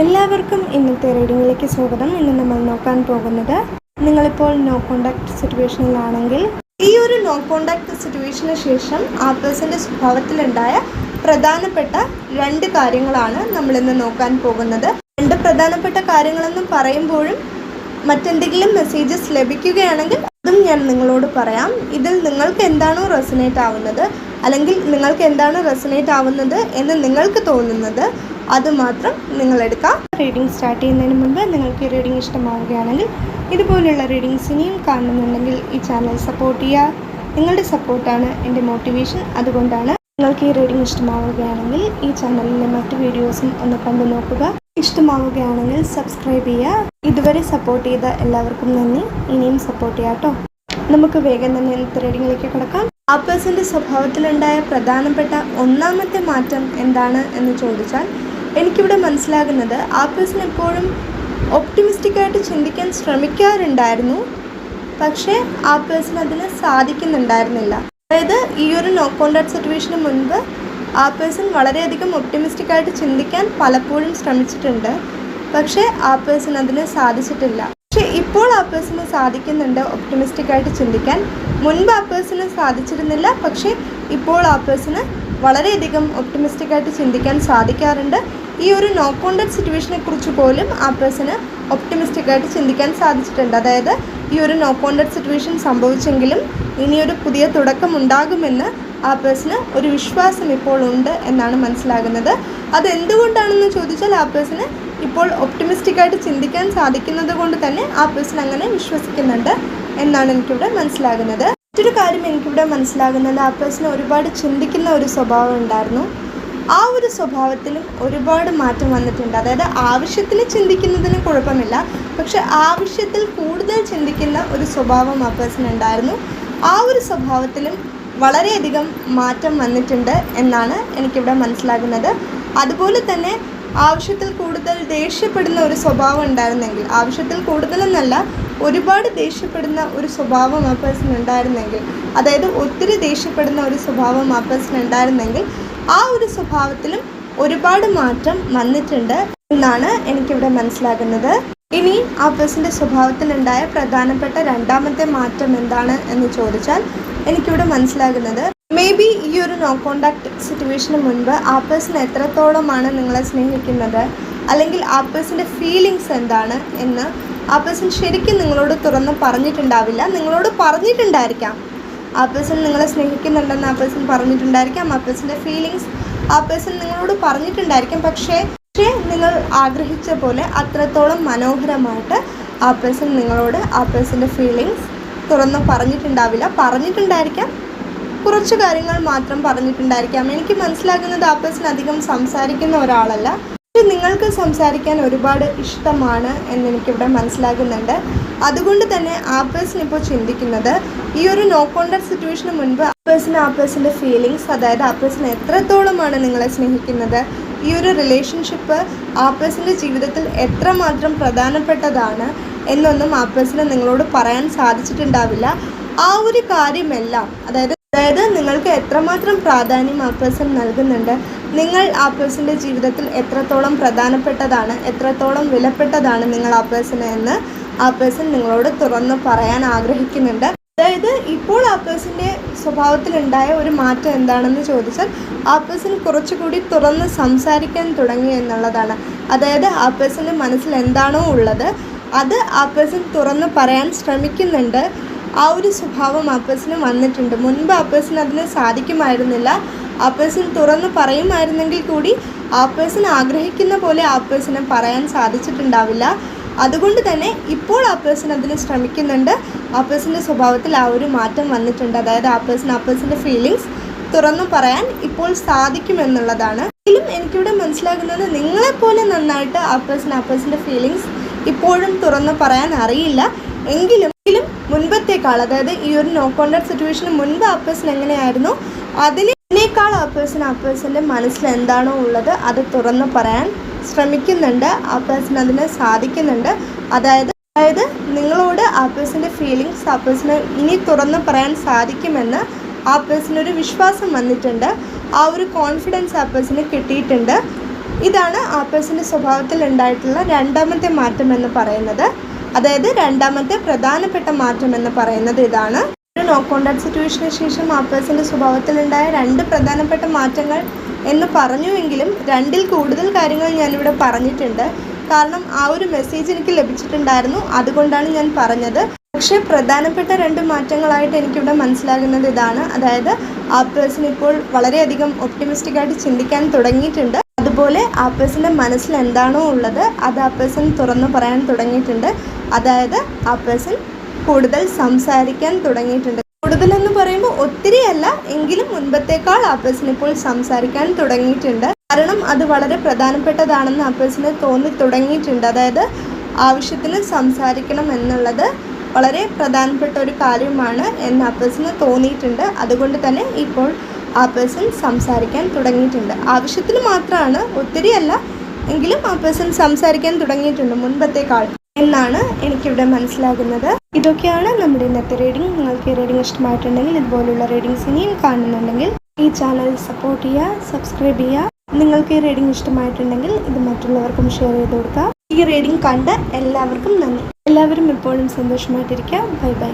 എല്ലാവർക്കും ഇന്നത്തെ റീഡിങ്ങിലേക്ക് സ്വാഗതം. ഇന്ന് നമ്മൾ നോക്കാൻ പോകുന്നത് നിങ്ങളിപ്പോൾ നോ കോണ്ടാക്ട് സിറ്റുവേഷനിലാണെങ്കിൽ ഈ ഒരു നോ കോണ്ടാക്ട് സിറ്റുവേഷന് ശേഷം ആ പേഴ്സന്റെ സ്വഭാവത്തിലുണ്ടായ പ്രധാനപ്പെട്ട രണ്ട് കാര്യങ്ങളാണ് നമ്മളിന്ന് നോക്കാൻ പോകുന്നത്. രണ്ട് പ്രധാനപ്പെട്ട കാര്യങ്ങളെന്നും പറയുമ്പോഴും മറ്റെന്തെങ്കിലും മെസ്സേജസ് ലഭിക്കുകയാണെങ്കിൽ അതും ഞാൻ നിങ്ങളോട് പറയാം. ഇതിൽ നിങ്ങൾക്ക് എന്താണോ റെസനേറ്റ് ആവുന്നത് അല്ലെങ്കിൽ നിങ്ങൾക്ക് എന്താണ് റെസനേറ്റ് ആവുന്നത് എന്ന് നിങ്ങൾക്ക് തോന്നുന്നത്. അത് മാത്രം നിങ്ങൾ എടുക്കാം റീഡിംഗ് സ്റ്റാർട്ട് ചെയ്യുന്നതിന് മുമ്പ് നിങ്ങൾക്ക് ഈ റീഡിംഗ് ഇഷ്ടമാവുകയാണെങ്കിൽ ഇതുപോലെയുള്ള റീഡിങ്സ് ഇനിയും കാണുന്നുണ്ടെങ്കിൽ ഈ ചാനൽ സപ്പോർട്ട് ചെയ്യുക. നിങ്ങളുടെ സപ്പോർട്ടാണ് എന്റെ മോട്ടിവേഷൻ അതുകൊണ്ടാണ് നിങ്ങൾക്ക് ഈ റീഡിംഗ് ഇഷ്ടമാവുകയാണെങ്കിൽ ഈ ചാനലിലെ മറ്റ് വീഡിയോസും ഒന്ന് കണ്ടു നോക്കുക. ഇഷ്ടമാവുകയാണെങ്കിൽ സബ്സ്ക്രൈബ് ചെയ്യുക. ഇതുവരെ സപ്പോർട്ട് ചെയ്ത എല്ലാവർക്കും നന്ദി. ഇനിയും സപ്പോർട്ട് ചെയ്യാം കേട്ടോ. നമുക്ക് വേഗം തന്നെ ഇന്നത്തെ റീഡിങ്ങിലേക്ക് കിടക്കാം. ആ പേഴ്സന്റെ സ്വഭാവത്തിലുണ്ടായ പ്രധാനപ്പെട്ട ഒന്നാമത്തെ മാറ്റം എന്താണ് എന്ന് ചോദിച്ചാൽ എനിക്കിവിടെ മനസ്സിലാകുന്നത് ആ പേഴ്സൺ എപ്പോഴും ഒപ്റ്റിമിസ്റ്റിക്കായിട്ട് ചിന്തിക്കാൻ ശ്രമിക്കാറുണ്ടായിരുന്നു. പക്ഷേ ആ പേഴ്സൺ അതിന് സാധിക്കുന്നുണ്ടായിരുന്നില്ല. അതായത് ഈ ഒരു നോ കോണ്ടാക്ട് സിറ്റുവേഷന് മുൻപ് ആ പേഴ്സൺ വളരെയധികം ഒപ്റ്റിമിസ്റ്റിക്കായിട്ട് ചിന്തിക്കാൻ പലപ്പോഴും ശ്രമിച്ചിട്ടുണ്ട്. പക്ഷേ ആ പേഴ്സൺ അതിന് സാധിച്ചിട്ടില്ല. പക്ഷേ ഇപ്പോൾ ആ പേഴ്സണ് സാധിക്കുന്നുണ്ട് ഒപ്റ്റിമിസ്റ്റിക്കായിട്ട് ചിന്തിക്കാൻ. മുൻപ് ആ പേഴ്സണ് സാധിച്ചിരുന്നില്ല. പക്ഷേ ഇപ്പോൾ ആ പേഴ്സണ് വളരെയധികം ഒപ്റ്റിമിസ്റ്റിക് ആയിട്ട് ചിന്തിക്കാൻ സാധിക്കാറുണ്ട്. ഈ ഒരു നോ കോണ്ടക്ട് സിറ്റുവേഷനെ കുറിച്ച് പോലും ആ പേഴ്സണ് ഒപ്റ്റിമിസ്റ്റിക് ആയിട്ട് ചിന്തിക്കാൻ സാധിച്ചിട്ടുണ്ട്. അതായത് ഈ ഒരു നോ കോണ്ടക്ട് സിറ്റുവേഷൻ സംഭവിച്ചെങ്കിലും ഇനിയൊരു പുതിയ തുടക്കം ഉണ്ടാകുമെന്ന് ആ പേഴ്സണ് ഒരു വിശ്വാസം ഇപ്പോൾ ഉണ്ട് എന്നാണ് മനസ്സിലാകുന്നത്. അത് എന്തുകൊണ്ടാണെന്ന് ചോദിച്ചാൽ ആ പേഴ്സണ് ഇപ്പോൾ ഒപ്റ്റിമിസ്റ്റിക് ആയിട്ട് ചിന്തിക്കാൻ സാധിക്കുന്നത് കൊണ്ട് തന്നെ ആ പേഴ്സൺ അങ്ങനെ വിശ്വസിക്കുന്നുണ്ട് എന്നാണ് എനിക്കിവിടെ മനസ്സിലാകുന്നത്. മറ്റൊരു കാര്യം എനിക്കിവിടെ മനസ്സിലാകുന്നത് ആ പേഴ്സൺ ഒരുപാട് ചിന്തിക്കുന്ന ഒരു സ്വഭാവം ഉണ്ടായിരുന്നു. ആ ഒരു സ്വഭാവത്തിലും ഒരുപാട് മാറ്റം വന്നിട്ടുണ്ട്. അതായത് ആവശ്യത്തിന് ചിന്തിക്കുന്നതിന് കുഴപ്പമില്ല. പക്ഷെ ആവശ്യത്തിൽ കൂടുതൽ ചിന്തിക്കുന്ന ഒരു സ്വഭാവം ആ പേഴ്സൺ ഉണ്ടായിരുന്നു. ആ ഒരു സ്വഭാവത്തിലും വളരെയധികം മാറ്റം വന്നിട്ടുണ്ട് എന്നാണ് എനിക്കിവിടെ മനസ്സിലാകുന്നത്. അതുപോലെ തന്നെ ആവശ്യത്തിൽ കൂടുതൽ ദേഷ്യപ്പെടുന്ന ഒരു സ്വഭാവം ഉണ്ടായിരുന്നെങ്കിൽ ആവശ്യത്തിൽ കൂടുതലെന്നല്ല ഒരുപാട് ദേഷ്യപ്പെടുന്ന ഒരു സ്വഭാവം ആ പേഴ്സൺ ഉണ്ടായിരുന്നെങ്കിൽ അതായത് ഒത്തിരി ദേഷ്യപ്പെടുന്ന ഒരു സ്വഭാവം ആ പേഴ്സൺ ഉണ്ടായിരുന്നെങ്കിൽ ആ ഒരു സ്വഭാവത്തിലും ഒരുപാട് മാറ്റം വന്നിട്ടുണ്ട് എന്നാണ് എനിക്കിവിടെ മനസ്സിലാകുന്നത്. ഇനി ആ പേഴ്സന്റെ സ്വഭാവത്തിലുണ്ടായ പ്രധാനപ്പെട്ട രണ്ടാമത്തെ മാറ്റം എന്താണ് എന്ന് ചോദിച്ചാൽ എനിക്കിവിടെ മനസ്സിലാകുന്നത് മേ ബി ഈ ഒരു നോ കോണ്ടാക്ട് സിറ്റുവേഷന് മുൻപ് ആ പേഴ്സൺ എത്രത്തോളമാണ് നിങ്ങളെ സ്നേഹിക്കുന്നത്? അല്ലെങ്കിൽ ആ പേഴ്സന്റെ ഫീലിങ്സ് എന്താണ് എന്ന് ആ പേഴ്സൺ ശരിക്കും നിങ്ങളോട് തുറന്ന് പറഞ്ഞിട്ടുണ്ടാവില്ല. നിങ്ങളോട് പറഞ്ഞിട്ടുണ്ടായിരിക്കാം. ആ പേഴ്സൺ നിങ്ങളെ സ്നേഹിക്കുന്നുണ്ടെന്ന് ആ പേഴ്സൺ പറഞ്ഞിട്ടുണ്ടായിരിക്കാം. ആ പേഴ്സന്റെ ഫീലിങ്സ് ആ പേഴ്സൺ നിങ്ങളോട് പറഞ്ഞിട്ടുണ്ടായിരിക്കാം. പക്ഷേ പക്ഷേ നിങ്ങൾ ആഗ്രഹിച്ച പോലെ അത്രത്തോളം മനോഹരമായിട്ട് ആ പേഴ്സൺ നിങ്ങളോട് ആ പേഴ്സന്റെ ഫീലിങ്സ് തുറന്ന് പറഞ്ഞിട്ടുണ്ടാവില്ല. പറഞ്ഞിട്ടുണ്ടായിരിക്കാം. കുറച്ച് കാര്യങ്ങൾ മാത്രം പറഞ്ഞിട്ടുണ്ടായിരിക്കാം. എനിക്ക് മനസ്സിലാകുന്നത് ആ പേഴ്സൺ അധികം സംസാരിക്കുന്ന ഒരാളല്ല. നിങ്ങൾക്ക് സംസാരിക്കാൻ ഒരുപാട് ഇഷ്ടമാണ് എന്ന് എനിക്കിവിടെ മനസ്സിലാകുന്നുണ്ട്. അതുകൊണ്ട് തന്നെ ആ പേഴ്സൺ ഇപ്പോൾ ചിന്തിക്കുന്നത് ഈ ഒരു നോ കോണ്ടാക്ട് സിറ്റുവേഷന് മുൻപ് ആ പേഴ്സൺ ആ പേഴ്സന്റെ ഫീലിങ്സ് അതായത് ആ പേഴ്സൺ എത്രത്തോളമാണ് നിങ്ങളെ സ്നേഹിക്കുന്നത്? ഈ ഒരു റിലേഷൻഷിപ്പ് ആ പേഴ്സന്റെ ജീവിതത്തിൽ എത്രമാത്രം പ്രധാനപ്പെട്ടതാണ് എന്നൊന്നും ആ പേഴ്സണ് നിങ്ങളോട് പറയാൻ സാധിച്ചിട്ടുണ്ടാവില്ല. ആ ഒരു കാര്യമെല്ലാം അതായത് അതായത് നിങ്ങൾക്ക് എത്രമാത്രം പ്രാധാന്യം ആ പേഴ്സൺ നൽകുന്നുണ്ട് നിങ്ങൾ ആ പേഴ്സന്റെ ജീവിതത്തിൽ എത്രത്തോളം പ്രധാനപ്പെട്ടതാണ് എത്രത്തോളം വിലപ്പെട്ടതാണ് നിങ്ങൾ ആ പേഴ്സണ് എന്ന് ആ പേഴ്സൺ നിങ്ങളോട് തുറന്ന് പറയാൻ ആഗ്രഹിക്കുന്നുണ്ട്. അതായത് ഇപ്പോൾ ആ പേഴ്സന്റെ സ്വഭാവത്തിലുണ്ടായ ഒരു മാറ്റം എന്താണെന്ന് ചോദിച്ചാൽ ആ പേഴ്സൺ കുറച്ചുകൂടി തുറന്ന് സംസാരിക്കാൻ തുടങ്ങി എന്നുള്ളതാണ്. അതായത് ആ പേഴ്സന്റെ മനസ്സിൽ എന്താണോ ഉള്ളത് അത് ആ പേഴ്സൺ തുറന്ന് പറയാൻ ശ്രമിക്കുന്നുണ്ട്. ആ ഒരു സ്വഭാവം ആ വന്നിട്ടുണ്ട്. മുൻപ് ആ അതിന് സാധിക്കുമായിരുന്നില്ല. ആ തുറന്ന് പറയുമായിരുന്നെങ്കിൽ കൂടി ആ പേഴ്സൺ ആഗ്രഹിക്കുന്ന പോലെ ആ പേഴ്സണ് പറയാൻ സാധിച്ചിട്ടുണ്ടാവില്ല. അതുകൊണ്ട് തന്നെ ഇപ്പോൾ ആ പേഴ്സൺ അതിന് ശ്രമിക്കുന്നുണ്ട്. ആ പേഴ്സന്റെ സ്വഭാവത്തിൽ ആ ഒരു മാറ്റം വന്നിട്ടുണ്ട്. അതായത് ആ പേഴ്സൺ ആ പേഴ്സന്റെ ഫീലിങ്സ് തുറന്നു പറയാൻ ഇപ്പോൾ സാധിക്കുമെന്നുള്ളതാണ്. എങ്കിലും എനിക്കിവിടെ മനസ്സിലാകുന്നത് നിങ്ങളെപ്പോലെ നന്നായിട്ട് ആ പേഴ്സൺ ആ പേഴ്സന്റെ ഫീലിങ്സ് ഇപ്പോഴും തുറന്നു പറയാൻ അറിയില്ല. എങ്കിലും മുൻപത്തേക്കാൾ അതായത് ഈ ഒരു നോ കോണ്ടാക്ട് സിറ്റുവേഷന് മുൻപ് ആ പേഴ്സൺ എങ്ങനെയായിരുന്നു അതിനേക്കാൾ ആ പേഴ്സൺ ആ പേഴ്സന്റെ മനസ്സിൽ എന്താണോ ഉള്ളത് അത് തുറന്ന് പറയാൻ ശ്രമിക്കുന്നുണ്ട്. ആ പേഴ്സൺ അതിന് സാധിക്കുന്നുണ്ട്. അതായത് അതായത് നിങ്ങളോട് ആ പേഴ്സന്റെ ഫീലിങ്സ് ആ പേഴ്സണ് ഇനി തുറന്ന് പറയാൻ സാധിക്കുമെന്ന് ആ പേഴ്സണൊരു വിശ്വാസം വന്നിട്ടുണ്ട്. ആ ഒരു കോൺഫിഡൻസ് ആ പേഴ്സണ് കിട്ടിയിട്ടുണ്ട്. ഇതാണ് ആ പേഴ്സന്റെ സ്വഭാവത്തിൽ ഉണ്ടായിട്ടുള്ള രണ്ടാമത്തെ മാറ്റം എന്ന് പറയുന്നത്. അതായത് രണ്ടാമത്തെ പ്രധാനപ്പെട്ട മാറ്റം എന്ന് പറയുന്നത് ഇതാണ്. ഒരു നോ കോണ്ടാക്ട് സിറ്റുവേഷന് ശേഷം മാപ്പേഴ്സിന്റെ പേഴ്സന്റെ സ്വഭാവത്തിലുണ്ടായ രണ്ട് പ്രധാനപ്പെട്ട മാറ്റങ്ങൾ എന്ന് പറഞ്ഞുവെങ്കിലും രണ്ടിൽ കൂടുതൽ കാര്യങ്ങൾ ഞാനിവിടെ പറഞ്ഞിട്ടുണ്ട്. കാരണം ആ ഒരു മെസ്സേജ് എനിക്ക് ലഭിച്ചിട്ടുണ്ടായിരുന്നു. അതുകൊണ്ടാണ് ഞാൻ പറഞ്ഞത്. പക്ഷേ പ്രധാനപ്പെട്ട രണ്ട് മാറ്റങ്ങളായിട്ട് എനിക്കിവിടെ മനസ്സിലാകുന്നത് ഇതാണ്. അതായത് ആ പേഴ്സൺ ഇപ്പോൾ വളരെയധികം ഒപ്റ്റിമിസ്റ്റിക് ആയിട്ട് ചിന്തിക്കാൻ തുടങ്ങിയിട്ടുണ്ട്. അതുപോലെ ആ പേഴ്സന്റെ മനസ്സിൽ എന്താണോ ഉള്ളത് അത് ആ പേഴ്സൺ തുറന്നു പറയാൻ തുടങ്ങിയിട്ടുണ്ട്. അതായത് ആ പേഴ്സൺ കൂടുതൽ സംസാരിക്കാൻ തുടങ്ങിയിട്ടുണ്ട്. കൂടുതലെന്ന് പറയുമ്പോൾ ഒത്തിരിയല്ല എങ്കിലും മുൻപത്തേക്കാൾ ആ പേഴ്സൺ ഇപ്പോൾ സംസാരിക്കാൻ തുടങ്ങിയിട്ടുണ്ട്. കാരണം അത് വളരെ പ്രധാനപ്പെട്ടതാണെന്ന് ആ പേഴ്സന് തോന്നി തുടങ്ങിയിട്ടുണ്ട്. അതായത് ആവശ്യത്തിന് സംസാരിക്കണം എന്നുള്ളത് വളരെ പ്രധാനപ്പെട്ട ഒരു കാര്യമാണ് എന്ന് ആ പേഴ്സന് തോന്നിയിട്ടുണ്ട്. അതുകൊണ്ട് തന്നെ ഇപ്പോൾ ആ പേഴ്സൺ സംസാരിക്കാൻ തുടങ്ങിയിട്ടുണ്ട്. ആവശ്യത്തിന് മാത്രമാണ് ഒത്തിരി അല്ല എങ്കിലും ആ പേഴ്സൺ സംസാരിക്കാൻ തുടങ്ങിയിട്ടുണ്ട് മുൻപത്തേക്കാൾ എന്നാണ് എനിക്കിവിടെ മനസ്സിലാകുന്നത്. ഇതൊക്കെയാണ് നമ്മുടെ ഇന്നത്തെ റീഡിംഗ് നിങ്ങൾക്ക് ഈ റീഡിംഗ് ഇഷ്ടമായിട്ടുണ്ടെങ്കിൽ ഇതുപോലുള്ള റീഡിങ്സ് ഇനിയും കാണുന്നുണ്ടെങ്കിൽ ഈ ചാനൽ സപ്പോർട്ട് ചെയ്യുക സബ്സ്ക്രൈബ് ചെയ്യുക. നിങ്ങൾക്ക് ഈ റീഡിംഗ് ഇഷ്ടമായിട്ടുണ്ടെങ്കിൽ ഇത് മറ്റുള്ളവർക്കും ഷെയർ ചെയ്ത് കൊടുക്കുക. ഈ റീഡിംഗ് കണ്ട എല്ലാവർക്കും നന്ദി. എല്ലാവരും എപ്പോഴും സന്തോഷമായിട്ടിരിക്കുക. Bye bye